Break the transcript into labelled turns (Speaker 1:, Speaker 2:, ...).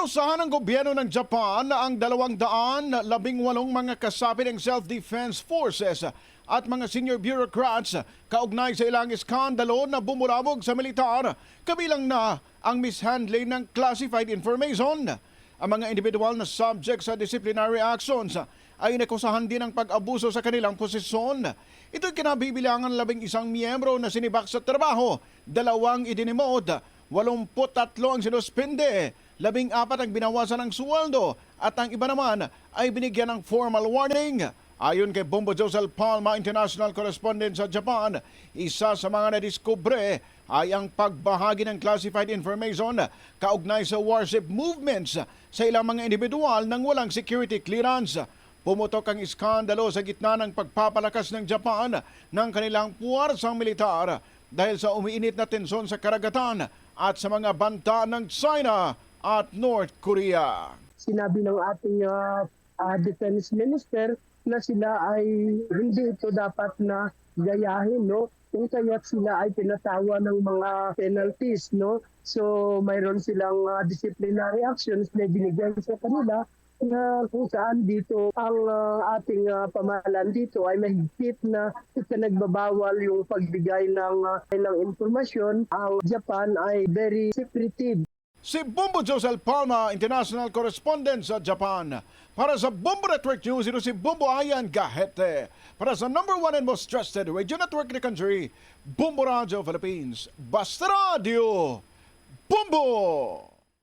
Speaker 1: Parusahan ng gobyerno ng Japan na ang dalawang daan labing walong mga kasapi ng Self-Defense Forces at mga senior bureaucrats kaugnay sa ilang iskandalo na bumulabog sa militar, kabilang na ang mishandling ng classified information. Ang mga individual na subject sa disciplinary actions ay nakusahan din ng pag-abuso sa kanilang posisyon. Ito'y kinabibilangan labing isang miyembro na sinibak sa trabaho, dalawang idinimod, 83 ang sinuspinde, labing apat ang binawasan ng sweldo at ang iba naman ay binigyan ng formal warning. Ayon kay Bombo Josel Palma, international correspondent sa Japan, isa sa mga nadiskubre ay ang pagbahagi ng classified information kaugnay sa warship movements sa ilang mga individual nang walang security clearance. Pumutok ang iskandalo sa gitna ng pagpapalakas ng Japan ng kanilang puwarsang militar dahil sa umiinit na tensyon sa karagatan at sa mga banta ng China at North Korea.
Speaker 2: sinabi ng ating ah, ah, defense minister na sila ay hindi ito dapat na gayahin no kung kaya't sila ay pinatawa ng mga penalties no so mayroon silang ah, disciplinary actions na binigyan sa kanila na kung saan dito ang ah, ating ah, pamahalaan dito ay mahigpit na pinagbabawal yung pagbigay ng, ah, ng informasyon. Ang Japan ay very secretive
Speaker 1: Si Bombo Josel Palma, international correspondent sa Japan. Para sa Bombo Network News, ito si Bombo Ayan Gahete. Para sa number one and most trusted radio network in the country, Bombo Radio Philippines. Basta Radio, Bombo!